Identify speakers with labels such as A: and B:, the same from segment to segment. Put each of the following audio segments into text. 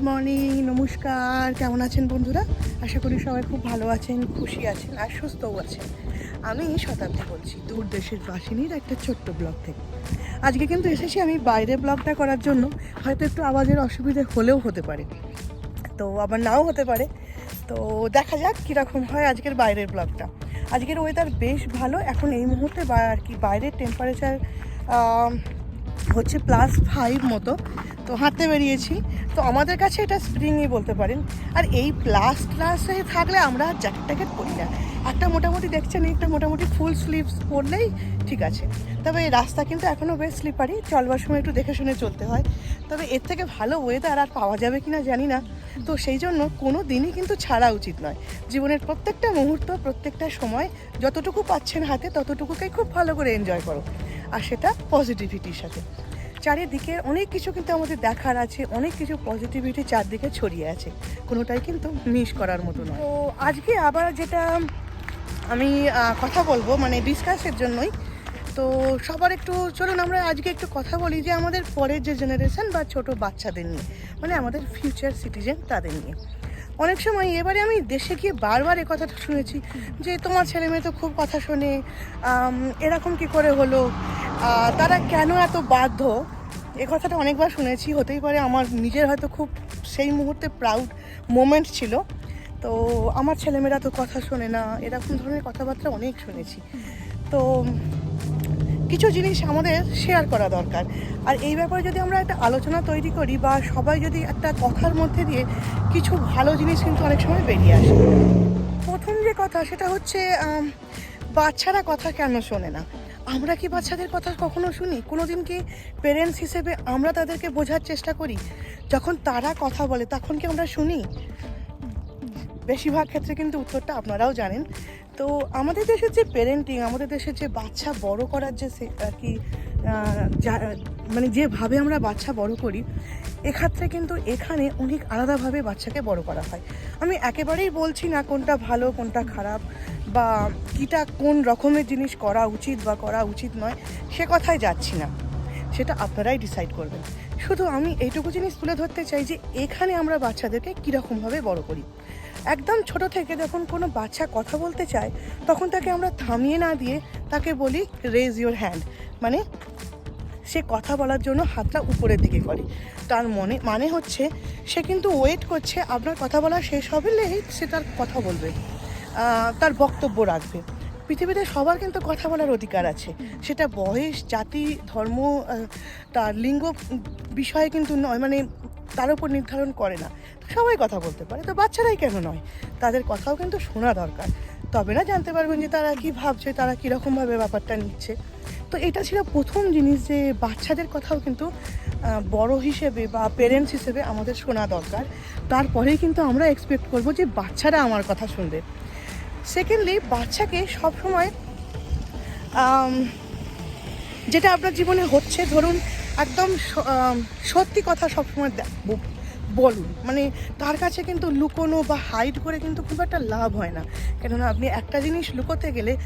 A: Good morning নমস্কার। কেমন আছেন বন্ধুরা? আশা করি সবাই খুব ভালো আছেন, খুশি আছেন, আর সুস্থও আছেন। আমি শতাব্দী বলছি, দূর দেশের বাসিনীর একটা ছোট্ট ব্লগ থেকে। আজকে কিন্তু এসেছি আমি বাইরে ব্লগটা করার জন্য। হয়তো একটু আওয়াজের অসুবিধে হলেও হতে পারে। তো আবার নাও হতে পারে। তো দেখা যাক কীরকম হয় আজকের বাইরের ব্লগটা। আজকের ওয়েদার বেশ ভালো। এখন এই মুহূর্তে আর কি বাইরের টেম্পারেচার হচ্ছে প্লাস ফাইভ মতো। তো হাঁটতে বেরিয়েছি। তো আমাদের কাছে এটা স্প্রিংই বলতে পারেন। আর এই প্লাস ক্লাসে থাকলে আমরা জ্যাকেট ট্যাকেট পরি না। একটা মোটামুটি দেখছেন, একটা মোটামুটি ফুল স্লিভস পরলেই ঠিক আছে। তবে রাস্তা কিন্তু এখনও বেশ স্লিপারি চলবার সময় একটু দেখে শুনে চলতে হয়। তবে এর থেকে ভালো ওয়েদার আর পাওয়া যাবে কি না জানি না। তো সেই জন্য কোনো দিনই কিন্তু ছাড়া উচিত নয়। জীবনের প্রত্যেকটা মুহূর্ত, প্রত্যেকটা সময় যতটুকু পাচ্ছেন হাতে, ততটুকুকেই খুব ভালো করে এনজয় করো। আর সেটা পজিটিভিটির সাথে। চারিদিকে অনেক কিছু কিন্তু আমাদের দেখার আছে, অনেক কিছু পজিটিভিটি চারদিকে ছড়িয়ে আছে। কোনোটাই কিন্তু মিস করার মতো নয়। তো আজকে আবার যেটা আমি কথা বলব মানে ডিসকাসের জন্যই, তো সবার একটু, চলুন আমরা আজকে একটু কথা বলি যে আমাদের পরের যে জেনারেশন বা ছোট বাচ্চাদের নিয়ে মানে আমাদের ফিউচার সিটিজেন তাদের নিয়ে। অনেক সময় এবারে আমি দেশে গিয়ে বারবার এ কথাটা শুনেছি যে তোমার ছেলে মেয়ে তো খুব কথা শোনে এরকম কি করে হলো? তারা কেন এত বাধ্য? এ কথাটা অনেকবার শুনেছি, হতেই পারে আমার নিজের হয়তো খুব সেই মুহূর্তে প্রাউড মোমেন্ট ছিল। তো আমার ছেলেমেয়েরা তো কথা শোনে না, এরকম ধরনের কথাবার্তা অনেক শুনেছি। তো কিছু জিনিস আমাদের শেয়ার করা দরকার। আর এই ব্যাপারে যদি আমরা একটা আলোচনা তৈরি করি বা সবাই যদি একটা কথার মধ্যে দিয়ে কিছু ভালো জিনিস কিন্তু অনেক সময় বেরিয়ে আসে। প্রথম যে কথা সেটা হচ্ছে বাচ্চারা কথা কেন শোনে না? আমরা কি বাচ্চাদের কথা কখনো শুনি? কোনো দিন কি পেরেন্টস হিসেবে আমরা তাদেরকে বোঝার চেষ্টা করি? যখন তারা কথা বলে, তখন কি আমরা শুনি? বেশিরভাগ ক্ষেত্রে কিন্তু উত্তরটা আপনারাও জানেন। তো আমাদের দেশের যে পেরেন্টিং আমাদের দেশের যে বাচ্চা বড় করার যে আর কি মানে যেভাবে আমরা বাচ্চা বড় করি, এক্ষেত্রে কিন্তু এখানে অনেক আলাদাভাবে বাচ্চাকে বড় করা হয়। আমি একেবারেই বলছি না কোনটা ভালো, কোনটা খারাপ, বা কিটা কোন রকমের জিনিস করা উচিত বা করা উচিত নয়, সে কথায় যাচ্ছি না। সেটা আপনারাই ডিসাইড করবেন। শুধু আমি এইটুকু জিনিস তুলে ধরতে চাই যে এখানে আমরা বাচ্চাদেরকে কীরকমভাবে বড় করি। একদম ছোট থেকে যখন কোনো বাচ্চা কথা বলতে চায়, তখন তাকে আমরা থামিয়ে না দিয়ে তাকে বলি রেজ ইওর হ্যান্ড মানে সে কথা বলার জন্য হাতটা উপরের দিকে করে। তার মনে মানে হচ্ছে সে কিন্তু ওয়েট করছে, আপনার কথা বলা শেষ হবে সে তার কথা বলবে তার বক্তব্য রাখবে। পৃথিবীতে সবার কিন্তু কথা বলার অধিকার আছে। সেটা বয়স, জাতি, ধর্ম তার লিঙ্গ বিষয়ে কিন্তু নয় মানে তার উপর নির্ধারণ করে না। সবাই কথা বলতে পারে, তো বাচ্চারাই কেন নয়? তাদের কথাও কিন্তু শোনা দরকার। তবে না জানতে পারবেন যে তারা কি ভাবছে, তারা কীরকমভাবে ব্যাপারটা নিচ্ছে। তো এটা ছিল প্রথম জিনিস যে বাচ্চাদের কথাও কিন্তু বড় হিসেবে বা পেরেন্টস হিসেবে আমাদের শোনা দরকার। তারপরেই কিন্তু আমরা এক্সপেক্ট করব যে বাচ্চারা আমার কথা শুনবে। সেকেন্ডলি বাচ্চাকে সবসময় যেটা আপনার জীবনে হচ্ছে, ধরুন একদম সত্যি কথা সবসময় দে- ব- বলুন। মানে তার কাছে কিন্তু লুকোনো বা হাইড করে কিন্তু খুব একটা লাভ হয় না। কেননা আপনি একটা জিনিস লুকোতে গেলে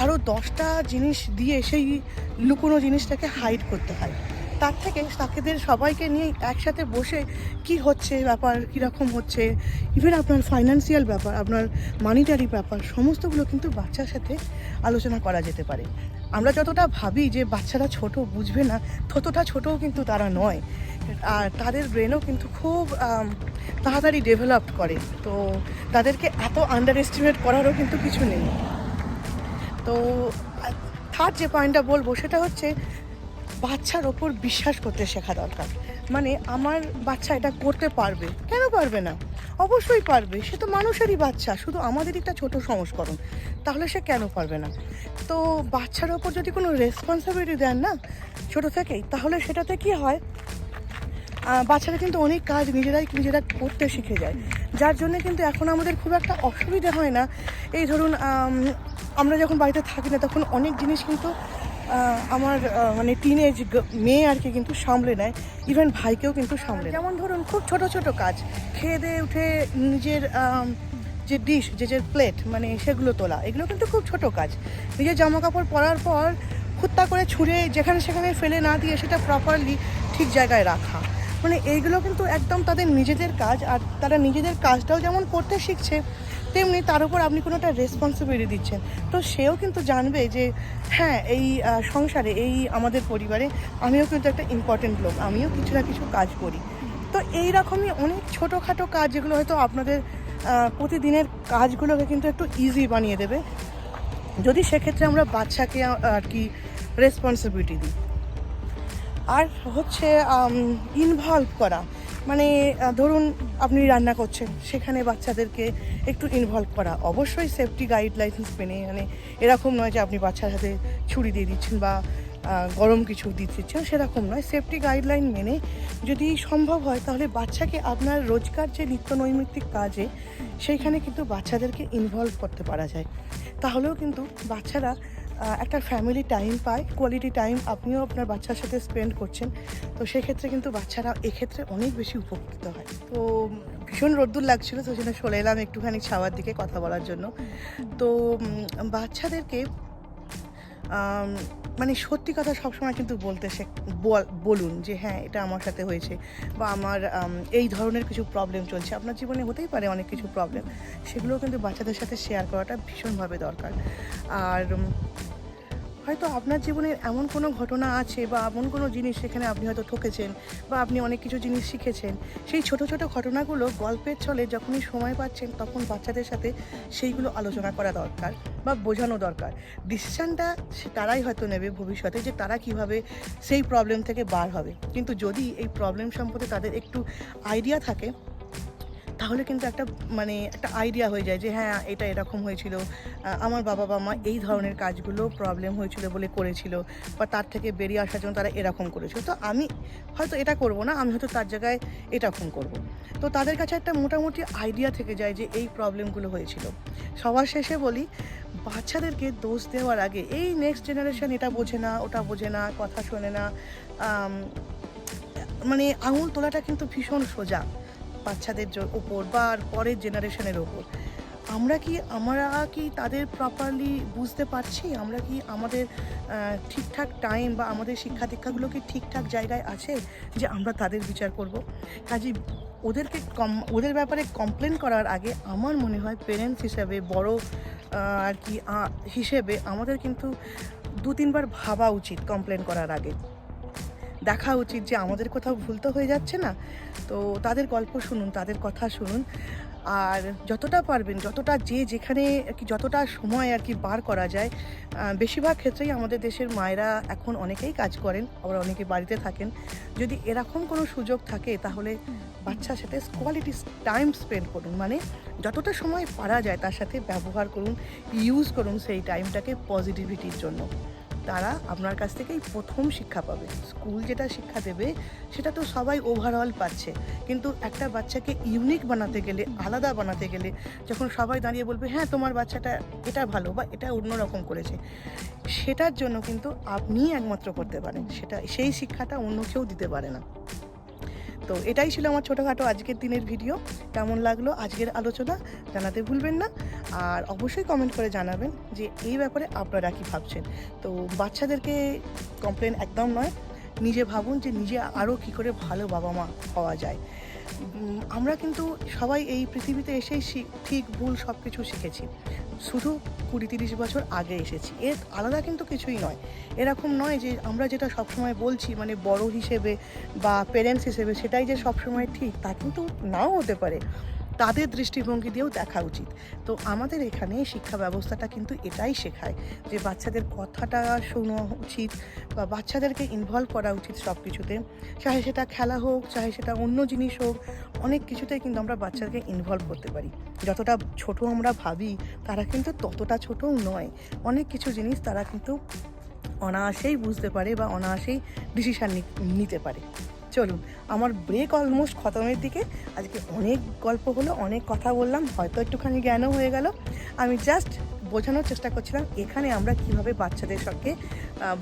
A: আরও দশটা জিনিস দিয়ে সেই লুকোনো জিনিসটাকে হাইড করতে হয়। তার থেকে তাকেদের সবাইকে নিয়ে একসাথে বসে কি হচ্ছে, ব্যাপার কীরকম হচ্ছে ইভেন আপনার ফাইন্যান্সিয়াল ব্যাপার, আপনার মানিটারি ব্যাপার, সমস্তগুলো কিন্তু বাচ্চার সাথে আলোচনা করা যেতে পারে। আমরা যতটা ভাবি যে বাচ্চারা ছোট বুঝবে না, ততটা ছোটও কিন্তু তারা নয়। আর তাদের ব্রেনও কিন্তু খুব তাড়াতাড়ি ডেভেলপ করে। তো তাদেরকে এত আন্ডার এস্টিমেট করারও কিন্তু কিছু নেই। তো থার্ড যে পয়েন্টটা বলব সেটা হচ্ছে, বাচ্চার ওপর বিশ্বাস করতে শেখা দরকার। মানে আমার বাচ্চা এটা করতে পারবে। কেন পারবে না? অবশ্যই পারবে, সে তো মানুষেরই বাচ্চা, শুধু আমাদেরই একটা ছোট সংস্করণ। তাহলে সে কেন পারবে না? তো বাচ্চার ওপর যদি কোনো রেসপন্সিবিলিটি দেন না, ছোট থেকেই, তাহলে সেটাতে কি হয়? বাচ্চারা কিন্তু অনেক কাজ নিজেরাই নিজেরা করতে শিখে যায়। যার জন্য কিন্তু এখন আমাদের খুব একটা অসুবিধা হয় না। এই ধরুন আমরা যখন বাড়িতে থাকি না, তখন অনেক জিনিস কিন্তু আমার মানে টিনেজ মেয়ে আর কি কিন্তু সামলে নেয়। ইভেন ভাইকেও কিন্তু সামলে যেমন ধরুন, খুব ছোট ছোট কাজ। খেয়ে দিয়ে উঠে নিজের যে ডিশ যে যে প্লেট মানে সেগুলো তোলা, এগুলো কিন্তু খুব ছোট কাজ। নিজের জামা কাপড় পরার পর খুত্তা করে ছুঁড়ে যেখানে সেখানে ফেলে না দিয়ে সেটা প্রপারলি ঠিক জায়গায় রাখা। মানে এইগুলো কিন্তু একদম তাদের নিজেদের কাজ, আর তারা নিজেদের কাজটাও যেমন করতে শিখছে তেমনি তার উপর আপনি কোনো একটা রেসপন্সিবিলিটি দিচ্ছেন। তো সেও কিন্তু জানবে যে হ্যাঁ এই সংসারে, এই আমাদের পরিবারে আমিও কিন্তু একটা ইম্পর্টেন্ট লোক, আমিও কিছু না কিছু কাজ করি। তো এই রকমই অনেক ছোটোখাটো কাজ যেগুলো হয়তো আপনাদের প্রতিদিনের কাজগুলোকে কিন্তু একটু ইজি বানিয়ে দেবে। যদি সেক্ষেত্রে আমরা বাচ্চাকে আর কি রেসপন্সিবিলিটি দিই। আর হচ্ছে ইনভলভ করা। মানে ধরুন আপনি রান্না করছেন, সেখানে বাচ্চাদেরকে একটু ইনভলভ করা। অবশ্যই সেফটি গাইডলাইন্স মেনে মানে এরকম নয় যে আপনি বাচ্চার হাতে ছুরি দিয়ে দিচ্ছেন বা গরম কিছু দিচ্ছেন, সেরকম নয়। সেফটি গাইডলাইন মেনে যদি সম্ভব হয়, তাহলে বাচ্চাকে আপনার রোজকার যে নিত্য নৈমিত্তিক কাজে সেইখানে কিন্তু বাচ্চাদেরকে ইনভলভ করতে পারা যায়। তাহলেও কিন্তু বাচ্চারা একটা ফ্যামিলি টাইম পায় কোয়ালিটি টাইম আপনিও আপনার বাচ্চার সাথে স্পেন্ড করছেন। তো সেক্ষেত্রে কিন্তু বাচ্চারা এক্ষেত্রে অনেক বেশি উপকৃত হয়। তো ভীষণ রোদ্দুর লাগছিল, তো জন্য চলে এলাম একটুখানি ছাওয়ার দিকে কথা বলার জন্য। তো বাচ্চাদেরকে মানে সত্যি কথা সবসময় কিন্তু বলতে সে বলুন যে হ্যাঁ এটা আমার সাথে হয়েছে বা আমার এই ধরনের কিছু প্রবলেম চলছে। আপনার জীবনে হতেই পারে অনেক কিছু প্রবলেম সেগুলো কিন্তু বাচ্চাদের সাথে শেয়ার করাটা ভীষণভাবে দরকার। আর হয়তো আপনার জীবনে এমন কোনো ঘটনা আছে বা এমন কোনো জিনিস সেখানে আপনি হয়তো ঠকেছেন বা আপনি অনেক কিছু জিনিস শিখেছেন, সেই ছোট ছোট ঘটনাগুলো গল্পের ছলে যখনই সময় পাচ্ছেন তখন বাচ্চাদের সাথে সেইগুলো আলোচনা করা দরকার বা বোঝানো দরকার। ডিসিশানটা তারাই হয়তো নেবে ভবিষ্যতে যে তারা কীভাবে সেই প্রবলেম থেকে বার হবে। কিন্তু যদি এই প্রবলেম সম্পর্কে তাদের একটু আইডিয়া থাকে তাহলে কিন্তু একটা মানে একটা আইডিয়া হয়ে যায় যে হ্যাঁ এটা এরকম হয়েছিল। আমার বাবা বা মা এই ধরনের কাজগুলো প্রবলেম হয়েছিল বলে করেছিল বা তার থেকে বেরিয়ে আসার জন্য তারা এরকম করেছিল। তো আমি হয়তো এটা করব না, আমি হয়তো তার জায়গায় এরকম করব। তো তাদের কাছে একটা মোটামুটি আইডিয়া থেকে যায় যে এই প্রবলেমগুলো হয়েছিল। সবার শেষে বলি, বাচ্চাদেরকে দোষ দেওয়ার আগে, এই নেক্সট জেনারেশন এটা বোঝে না, ওটা বোঝে না, কথা শোনে না। মানে আঙুল তোলাটা কিন্তু ভীষণ সোজা। বাচ্চাদের ওপর বা পরের জেনারেশনের ওপর আমরা কি আমরা কি তাদের প্রপারলি বুঝতে পারছি? আমরা কি আমাদের ঠিকঠাক টাইম বা আমাদের শিক্ষা দীক্ষাগুলো কি ঠিকঠাক জায়গায় আছে যে আমরা তাদের বিচার করব? কাজে ওদেরকে কম, ওদের ব্যাপারে কমপ্লেন করার আগে আমার মনে হয় পেরেন্টস হিসেবে, বড় আর কি হিসেবে আমাদের কিন্তু দু তিনবার ভাবা উচিত কমপ্লেন করার আগে। দেখা উচিত যে আমাদের কোথাও ভুল তো হয়ে যাচ্ছে না। তো তাদের গল্প শুনুন, তাদের কথা শুনুন। আর যতটা পারবেন, যতটা যে যেখানে আর কি যতটা সময় আর কি বার করা যায় বেশিরভাগ ক্ষেত্রেই আমাদের দেশের মায়েরা এখন অনেকেই কাজ করেন, আবার অনেকে বাড়িতে থাকেন। যদি এরকম কোনো সুযোগ থাকে, তাহলে বাচ্চার সাথে কোয়ালিটি টাইম স্পেন্ড করুন। মানে যতটা সময় পারা যায়, তার সাথে ব্যবহার করুন ইউজ করুন সেই টাইমটাকে পজিটিভিটির জন্য। তারা আপনার কাছ থেকেই প্রথম শিক্ষা পাবে। স্কুল যেটা শিক্ষা দেবে, সেটা তো সবাই ওভারঅল পাচ্ছে। কিন্তু একটা বাচ্চাকে ইউনিক বানাতে গেলে, আলাদা বানাতে গেলে যখন সবাই দাঁড়িয়ে বলবে হ্যাঁ তোমার বাচ্চাটা এটা ভালো বা এটা অন্যরকম করেছে, সেটার জন্য কিন্তু আপনিই একমাত্র করতে পারেন। সেটা, সেই শিক্ষাটা অন্য কেউ দিতে পারে না। তো এটাই ছিল আমার ছোটোখাটো আজকের দিনের ভিডিও কেমন লাগল আজকের আলোচনা জানাতে ভুলবেন না। আর অবশ্যই কমেন্ট করে জানাবেন যে এই ব্যাপারে আপনারা কী ভাবছেন। তো বাচ্চাদেরকে কমপ্লেন একদম নয়, নিজে ভাবুন যে নিজে আরও কী করে ভালো বাবা মা হওয়া যায়। আমরা কিন্তু সবাই এই পৃথিবীতে এসেই ঠিক ভুল সব কিছু শিখেছি। শুধু কুড়ি তিরিশ বছর আগে এসেছি। এর আলাদা কিন্তু কিছুই নয়। এরকম নয় যে আমরা যেটা সবসময় বলছি মানে বড় হিসেবে বা পেরেন্টস হিসেবে সেটাই যে সবসময় ঠিক, তা কিন্তু নাও হতে পারে। তাদের দৃষ্টিভঙ্গি দিয়েও দেখা উচিত। তো আমাদের এখানে শিক্ষা ব্যবস্থাটা কিন্তু এটাই শেখায় যে বাচ্চাদের কথাটা শোনা উচিত বা বাচ্চাদেরকে ইনভলভ করা উচিত সব কিছুতে চাহে সেটা খেলা হোক, চাহে সেটা অন্য জিনিস হোক, অনেক কিছুতেই কিন্তু আমরা বাচ্চাদেরকে ইনভলভ করতে পারি। যতটা ছোট আমরা ভাবি, তারা কিন্তু ততটা ছোটও নয়। অনেক কিছু জিনিস তারা কিন্তু অনায়াসেই বুঝতে পারে বা অনায়াসেই ডিসিশান নিতে পারে। চলুন, আমার ব্রেক অলমোস্ট খতমের দিকে। আজকে অনেক গল্প হলো, অনেক কথা বললাম, হয়তো একটুখানি জ্ঞানও হয়ে গেল। আমি জাস্ট বোঝানোর চেষ্টা করছিলাম, এখানে আমরা কীভাবে বাচ্চাদের সঙ্গে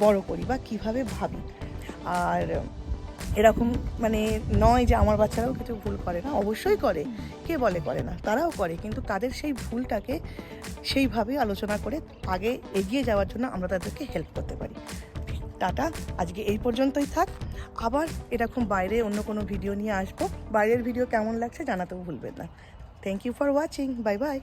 A: বড় করি বা কীভাবে ভাবি। আর এরকম মানে নয় যে আমার বাচ্চারাও কিছু ভুল করে না, অবশ্যই করে। কে বলে করে না? তারাও করে, কিন্তু তাদের সেই ভুলটাকে সেইভাবে আলোচনা করে আগে এগিয়ে যাওয়ার জন্য আমরা তাদেরকে হেল্প করতে পারি। টাটা। আজকে এই পর্যন্তই থাক। আবার এরকম বাইরে অন্য কোনো ভিডিও নিয়ে আসব। বাইরের ভিডিও কেমন লাগছে জানাতেও ভুলবেন না। Thank you for watching bye bye